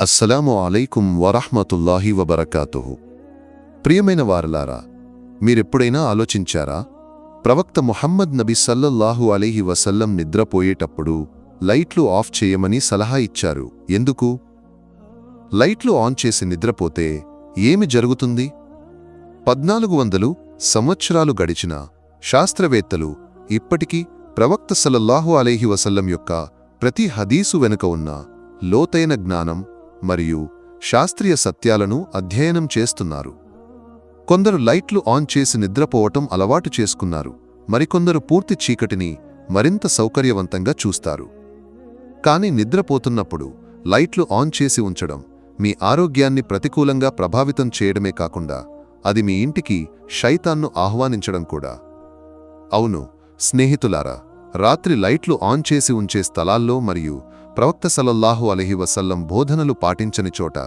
అస్సలాము అలైకుం వరహ్మతుల్లాహి వబర్కాతుహు. ప్రియమైన వారలారా మీరెప్పుడైనా ఆలోచించారా? ప్రవక్త ముహమ్మద్ నబి సల్లల్లాహు అలీహి వసల్లం నిద్రపోయేటప్పుడు లైట్లు ఆఫ్ చేయమని సలహా ఇచ్చారు. ఎందుకు? లైట్లు ఆన్ చేసి నిద్రపోతే ఏమి జరుగుతుంది? పద్నాలుగు వందలు సంవత్సరాలు గడిచిన శాస్త్రవేత్తలు ఇప్పటికీ ప్రవక్త సల్లల్లాహు అలీహి వసల్లం యొక్క ప్రతి హదీసు వెనుక ఉన్న లోతైన జ్ఞానం మరియు శాస్త్రీయ సత్యాలను అధ్యయనం చేస్తున్నారు. కొందరు లైట్లు ఆన్ చేసి నిద్రపోవటం అలవాటు చేసుకున్నారు. మరికొందరు పూర్తి చీకటిని మరింత సౌకర్యవంతంగా చూస్తారు. కానీ నిద్రపోతున్నప్పుడు లైట్లు ఆన్ చేసి ఉంచడం మీ ఆరోగ్యాన్ని ప్రతికూలంగా ప్రభావితం చేయడమే కాకుండా అది మీ ఇంటికి శైతాన్ను ఆహ్వానించడం కూడా. అవును స్నేహితులారా రాత్రి లైట్లు ఆన్ చేసి ఉంచే స్థలాల్లో మరియు ప్రవక్త సలల్లాహు అలహి వసల్లం బోధనలు పాటించని చోట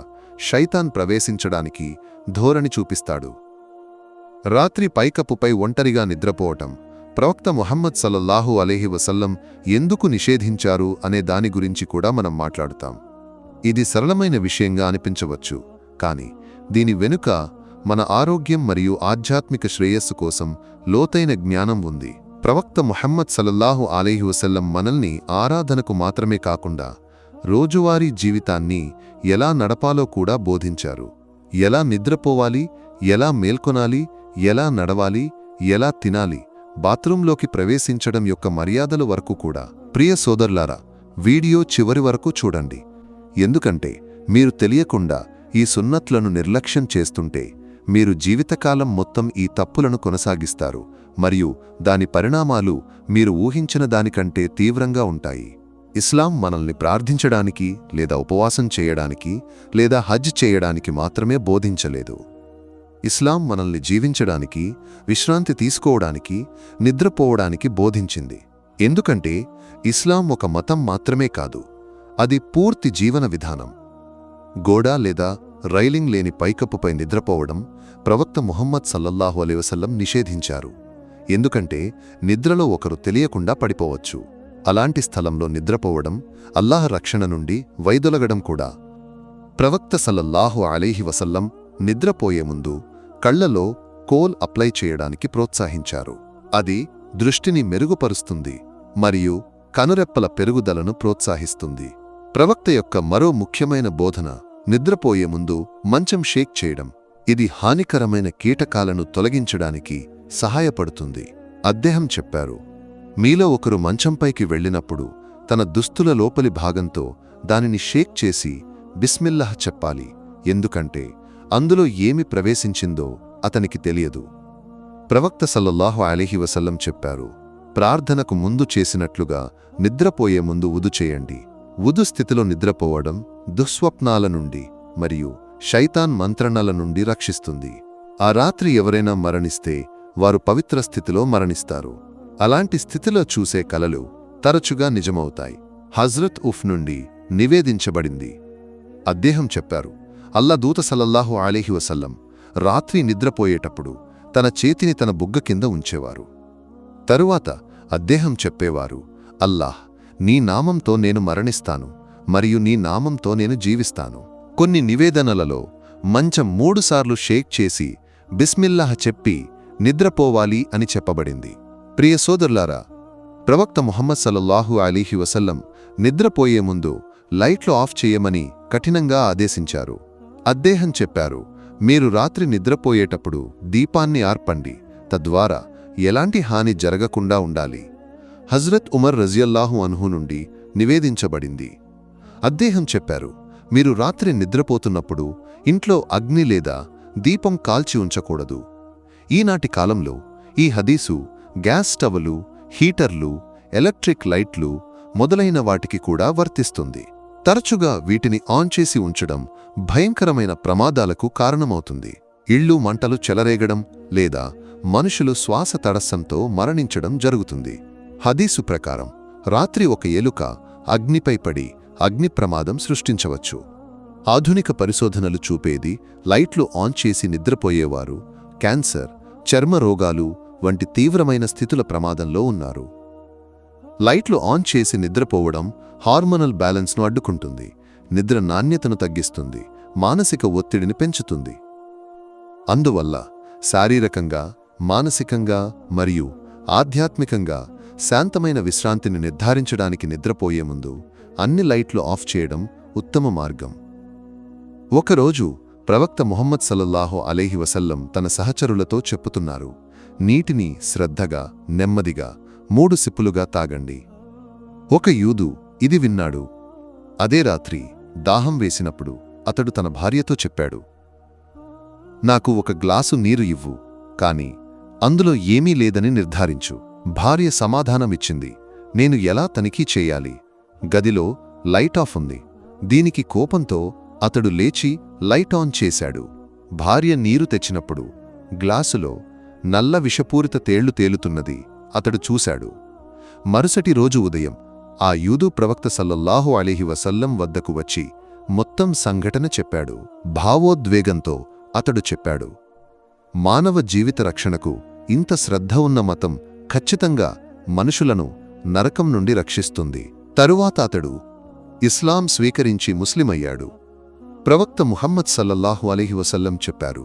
శైతాన్ ప్రవేశించడానికి ధోరణి చూపిస్తాడు. రాత్రి పైకప్పుపై ఒంటరిగా నిద్రపోవటం ప్రవక్త ముహమ్మద్ సలల్లాహు అలీహి వసల్లం ఎందుకు నిషేధించారు అనే దాని గురించి కూడా మనం మాట్లాడుతాం. ఇది సరళమైన విషయంగా అనిపించవచ్చు కాని దీని వెనుక మన ఆరోగ్యం మరియు ఆధ్యాత్మిక శ్రేయస్సు కోసం లోతైన జ్ఞానం ఉంది. ప్రవక్త ముహమ్మద్ సలల్లాహు అలీహి వసల్లం మనల్ని ఆరాధనకు మాత్రమే కాకుండా రోజువారీ జీవితాన్ని ఎలా నడపాలో కూడా బోధించారు. ఎలా నిద్రపోవాలి ఎలా మేల్కొనాలి ఎలా నడవాలి ఎలా తినాలి బాత్రూంలోకి ప్రవేశించడం యొక్క మర్యాదల వరకు కూడా. ప్రియ సోదర్లారా వీడియో చివరి వరకు చూడండి. ఎందుకంటే మీరు తెలియకుండా ఈ సున్నత్లను నిర్లక్ష్యం చేస్తుంటే మీరు జీవితకాలం మొత్తం ఈ తప్పులను కొనసాగిస్తారు మరియు దాని పరిణామాలు మీరు ఊహించిన దానికంటే తీవ్రంగా ఉంటాయి. ఇస్లాం మనల్ని ప్రార్థించడానికి లేదా ఉపవాసం చేయడానికి లేదా హజ్ చేయడానికి మాత్రమే బోధించలేదు. ఇస్లాం మనల్ని జీవించడానికి విశ్రాంతి తీసుకోవడానికి నిద్రపోవడానికి బోధించింది. ఎందుకంటే ఇస్లాం ఒక మతం మాత్రమే కాదు అది పూర్తి జీవన విధానం. గోడ లేదా రైలింగ్ లేని పైకప్పుపై నిద్రపోవడం ప్రవక్త ముహమ్మద్ సల్లల్లాహు అలైవసల్లం నిషేధించారు. ఎందుకంటే నిద్రలో ఒకరు తెలియకుండా పడిపోవచ్చు. అలాంటి స్థలంలో నిద్రపోవడం అల్లాహ్ రక్షణ నుండి వైదొలగడం కూడా. ప్రవక్త సల్లల్లాహు అలీహి వసల్లం నిద్రపోయే ముందు కళ్ళలో కోల్ అప్లై చేయడానికి ప్రోత్సహించారు. అది దృష్టిని మెరుగుపరుస్తుంది మరియు కనురెప్పల పెరుగుదలను ప్రోత్సహిస్తుంది. ప్రవక్త యొక్క మరో ముఖ్యమైన బోధన నిద్రపోయే ముందు మంచం షేక్ చేయడం. ఇది హానికరమైన కీటకాలను తొలగించడానికి సహాయపడుతుంది. అద్దెహం చెప్పారు. మీలో ఒకరు మంచంపైకి వెళ్ళినప్పుడు తన దుస్తుల లోపలి భాగంతో దానిని షేక్ చేసి బిస్మిల్లాహ్ చెప్పాలి. ఎందుకంటే అందులో ఏమి ప్రవేశించిందో అతనికి తెలియదు. ప్రవక్త సల్లల్లాహు అలీహి వసల్లం చెప్పారు. ప్రార్థనకు ముందు చేసినట్లుగా నిద్రపోయే ముందు ఉదు చేయండి ఉదు స్థితిలో నిద్రపోవడం దుస్వప్నాల నుండి మరియు శైతాన్ మంత్రణల నుండి రక్షిస్తుంది. ఆ రాత్రి ఎవరైనా మరణిస్తే వారు పవిత్ర స్థితిలో మరణిస్తారు. అలాంటి స్థితిలో చూసే కలలు తరచుగా నిజమవుతాయి. హజ్రత్ ఉఫ్ నుండి నివేదించబడింది. అద్దేహం చెప్పారు అల్లా దూత సల్లల్లాహు అలీహి వసల్లం రాత్రి నిద్రపోయేటప్పుడు తన చేతిని తన బుగ్గ కింద ఉంచేవారు. తరువాత అద్దేహం చెప్పేవారు అల్లాహ్ నీ నామంతో నేను మరణిస్తాను మరియు నీ నామంతో నేను జీవిస్తాను. కొన్ని నివేదనలలో మంచం మూడుసార్లు షేక్ చేసి బిస్మిల్లాహ్ చెప్పి నిద్రపోవాలి అని చెప్పబడింది. ప్రియ సోదరులారా ప్రవక్త ముహమ్మద్ సల్లల్లాహు అలీహి వసల్లం నిద్రపోయే ముందు లైట్లు ఆఫ్ చేయమని కఠినంగా ఆదేశించారు. అద్దేహం చెప్పారు మీరు రాత్రి నిద్రపోయేటప్పుడు దీపాన్ని ఆర్పండి తద్వారా ఎలాంటి హాని జరగకుండా ఉండాలి. హజ్రత్ ఉమర్ రజియల్లాహు అన్హు నుండి నివేదించబడింది. అద్దేహం చెప్పారు మీరు రాత్రి నిద్రపోతున్నప్పుడు ఇంట్లో అగ్ని లేదా దీపం కాల్చి ఉంచకూడదు. ఈనాటి కాలంలో ఈ హదీసు గ్యాస్ స్టవ్లు హీటర్లు ఎలక్ట్రిక్ లైట్లు మొదలైన వాటికి కూడా వర్తిస్తుంది. తరచుగా వీటిని ఆన్ చేసి ఉంచడం భయంకరమైన ప్రమాదాలకు కారణమవుతుంది. ఇళ్ళు మంటలు చెలరేగడం లేదా మనుషులు శ్వాస తడస్సంతో మరణించడం జరుగుతుంది. హదీసు ప్రకారం రాత్రి ఒక ఎలుక అగ్నిపై పడి అగ్ని ప్రమాదం సృష్టించవచ్చు. ఆధునిక పరిశోధనలు చూపేది లైట్లు ఆన్ చేసి నిద్రపోయేవారు క్యాన్సర్ చర్మ రోగాలు వంటి తీవ్రమైన స్థితుల ప్రమాదంలో ఉన్నారు. లైట్లు ఆన్ చేసి నిద్రపోవడం హార్మోనల్ బ్యాలెన్స్ను అడ్డుకుంటుంది నిద్ర నాణ్యతను తగ్గిస్తుంది మానసిక ఒత్తిడిని పెంచుతుంది. అందువల్ల శారీరకంగా మానసికంగా మరియు ఆధ్యాత్మికంగా శాంతమైన విశ్రాంతిని నిర్ధారించడానికి నిద్రపోయే ముందు అన్ని లైట్లు ఆఫ్ చేయడం ఉత్తమ మార్గం. ఒకరోజు ప్రవక్త ముహమ్మద్ సల్లల్లాహు అలేహి వసల్లం తన సహచరులతో చెప్పుతున్నారు నీటిని శ్రద్ధగా నెమ్మదిగా మూడు సిప్పులుగా తాగండి. ఒక యూదు ఇది విన్నాడు. అదే రాత్రి దాహం వేసినప్పుడు అతడు తన భార్యతో చెప్పాడు నాకు ఒక గ్లాసు నీరు ఇవ్వు కాని అందులో ఏమీ లేదని నిర్ధారించు. భార్య సమాధానమిచ్చింది. నేను ఎలా తనిఖీ చేయాలి? గదిలో లైట్ ఆఫ్ ఉంది. దీనికి కోపంతో అతడు లేచి లైట్ ఆన్ చేశాడు. భార్య నీరు తెచ్చినప్పుడు గ్లాసులో నల్ల విషపూరిత తేళ్ళు తేలుతున్నది అతడు చూశాడు. మరుసటి రోజు ఉదయం ఆ యూదు ప్రవక్త సల్లల్లాహు అలీహి వసల్లం వద్దకు వచ్చి మొత్తం సంఘటన చెప్పాడు. భావోద్వేగంతో అతడు చెప్పాడు. మానవ జీవిత రక్షణకు ఇంత శ్రద్ధ ఉన్న మతం ఖచ్చితంగా మనుషులను నరకం నుండి రక్షిస్తుంది. తరువాత అతడు ఇస్లాం స్వీకరించి ముస్లిమయ్యాడు. ప్రవక్త ముహమ్మద్ సల్లల్లాహు అలీహి వసల్లం చెప్పారు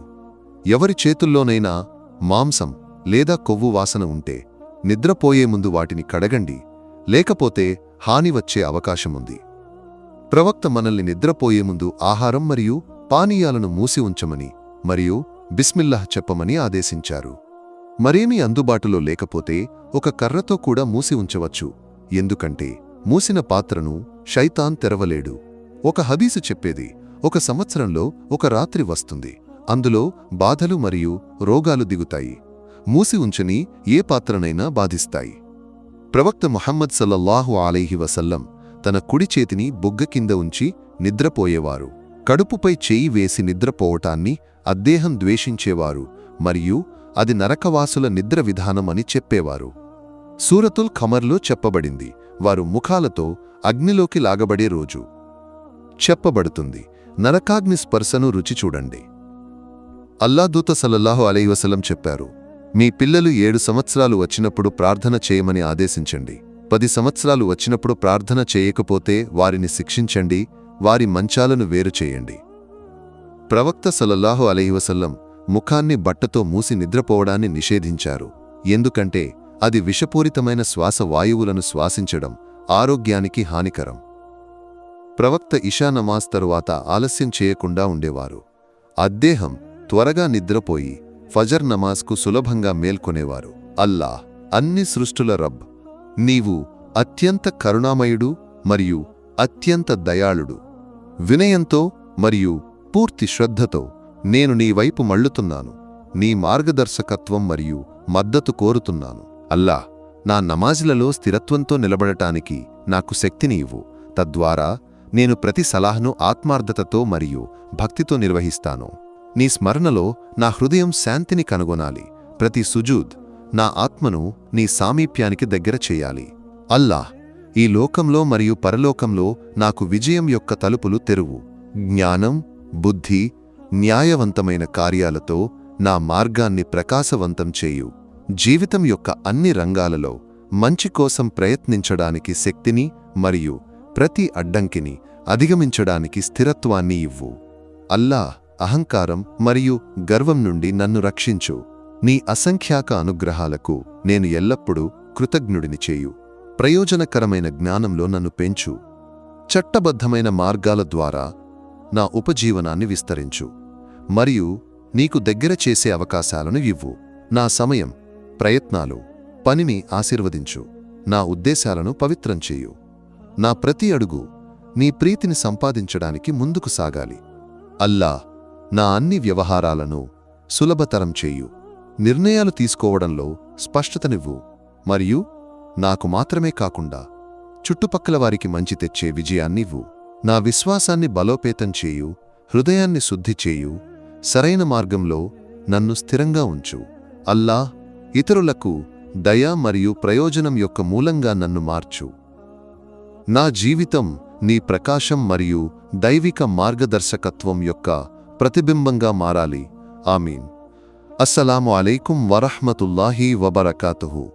ఎవరి చేతుల్లోనైనా మాంసం లేదా కొవ్వు వాసన ఉంటే నిద్రపోయే ముందు వాటిని కడగండి లేకపోతే హాని వచ్చే అవకాశముంది. ప్రవక్త మనల్ని నిద్రపోయే ముందు ఆహారం మరియు పానీయాలను మూసి ఉంచమని మరియు బిస్మిల్లాహ్ చెప్పమని ఆదేశించారు. మరేమీ అందుబాటులో లేకపోతే ఒక కర్రతో కూడా మూసి ఉంచవచ్చు. ఎందుకంటే మూసిన పాత్రను శైతాన్ తెరవలేడు. ఒక హదీసు చెప్పేది ఒక సంవత్సరంలో ఒక రాత్రి వస్తుంది. అందులో బాధలు మరియు రోగాలు దిగుతాయి. మూసి ఉంచని ఏ పాత్రనైనా బాధిస్తాయి. ప్రవక్త ముహమ్మద్ సల్లల్లాహు ఆలైహి వసల్లం తన కుడి చేతిని బొగ్గ కింద ఉంచి నిద్రపోయేవారు. కడుపుపై చేయి వేసి నిద్రపోవటాన్ని అద్దేహం ద్వేషించేవారు మరియు అది నరకవాసుల నిద్ర విధానం అని చెప్పేవారు. సూరతుల్ ఖమర్లో చెప్పబడింది వారు ముఖాలతో అగ్నిలోకి లాగబడే రోజు. చెప్పబడుతుంది నరకాగ్ని స్పర్శను రుచి చూడండి. అల్లాదూత సల్లల్లాహు అలైవసలం చెప్పారు మీ పిల్లలు ఏడు సంవత్సరాలు వచ్చినప్పుడు ప్రార్థన చేయమని ఆదేశించండి. పది సంవత్సరాలు వచ్చినప్పుడు ప్రార్థన చేయకపోతే వారిని శిక్షించండి వారి మంచాలను వేరు చేయండి. ప్రవక్త సలల్లాహు అలైవసల్లం ముఖాన్ని బట్టతో మూసి నిద్రపోవడాన్ని నిషేధించారు. ఎందుకంటే అది విషపూరితమైన శ్వాస వాయువులను శ్వాసించడం ఆరోగ్యానికి హానికరం. ప్రవక్త ఇషా నమాజ్ తరువాత ఆలస్యం చేయకుండా ఉండేవారు. అద్దేహం త్వరగా నిద్రపోయి ఫజర్ నమాజ్కు సులభంగా మేల్కొనేవారు. అల్లాహ్ అన్ని సృష్టుల రబ్. నీవు అత్యంత కరుణామయుడు మరియు అత్యంత దయాళుడు. వినయంతో మరియు పూర్తి శ్రద్ధతో నేను నీ వైపు మళ్ళుతున్నాను. నీ మార్గదర్శకత్వం మరియు మద్దతు కోరుతున్నాను. అల్లా నా నమాజులలో స్థిరత్వంతో నిలబడటానికి నాకు శక్తిని ఇవ్వు. తద్వారా నేను ప్రతి సలాహను ఆత్మార్థతతో మరియు భక్తితో నిర్వహిస్తాను. నీ స్మరణలో నా హృదయం శాంతిని కనుగొనాలి. ప్రతి సుజూద్ నా ఆత్మను నీ సామీప్యానికి దగ్గర చేయాలి. అల్లాహ్ ఈ లోకంలో మరియు పరలోకంలో నాకు విజయం యొక్క తలుపులు తెరువు. జ్ఞానం బుద్ధి న్యాయవంతమైన కార్యాలతో నా మార్గాన్ని ప్రకాశవంతం చేయు. జీవితం యొక్క అన్ని రంగాలలో మంచి కోసం ప్రయత్నించడానికి శక్తిని మరియు ప్రతి అడ్డంకిని అధిగమించడానికి స్థిరత్వాన్ని ఇవ్వు. అల్లా అహంకారం మరియు గర్వం నుండి నన్ను రక్షించు. నీ అసంఖ్యాక అనుగ్రహాలకు నేను ఎల్లప్పుడూ కృతజ్ఞుడిని చేయు. ప్రయోజనకరమైన జ్ఞానంలో నన్ను పెంచు. చట్టబద్ధమైన మార్గాల ద్వారా నా ఉపజీవనాన్ని విస్తరించు. మరియు నీకు దగ్గర చేసే అవకాశాలను ఇవ్వు. నా సమయం ప్రయత్నాలు పనిని ఆశీర్వదించు. నా ఉద్దేశాలను పవిత్రం చేయు. నా ప్రతి అడుగు నీ ప్రీతిని సంపాదించడానికి ముందుకు సాగాలి. అల్లా నా అన్ని వ్యవహారాలను సులభతరం చేయు. నిర్ణయాలు తీసుకోవడంలో స్పష్టతనివ్వు. మరియు నాకు మాత్రమే కాకుండా చుట్టుపక్కల వారికి మంచి తెచ్చే విజయాన్నివ్వు. నా విశ్వాసాన్ని బలోపేతం చేయు. హృదయాన్ని శుద్ధి చేయు. సరైన మార్గంలో నన్ను స్థిరంగా ఉంచు. అల్లా ఇతరులకు దయ మరియు ప్రయోజనం యొక్క మూలంగా నన్ను మార్చు. నా జీవితం నీ ప్రకాశం మరియు దైవిక మార్గదర్శకత్వం యొక్క ప్రతిబింబంగా మారాలి. ఆమీన్. అస్సలాము అలైకుం వరహ్మతుల్లాహి వబరకాతుహు.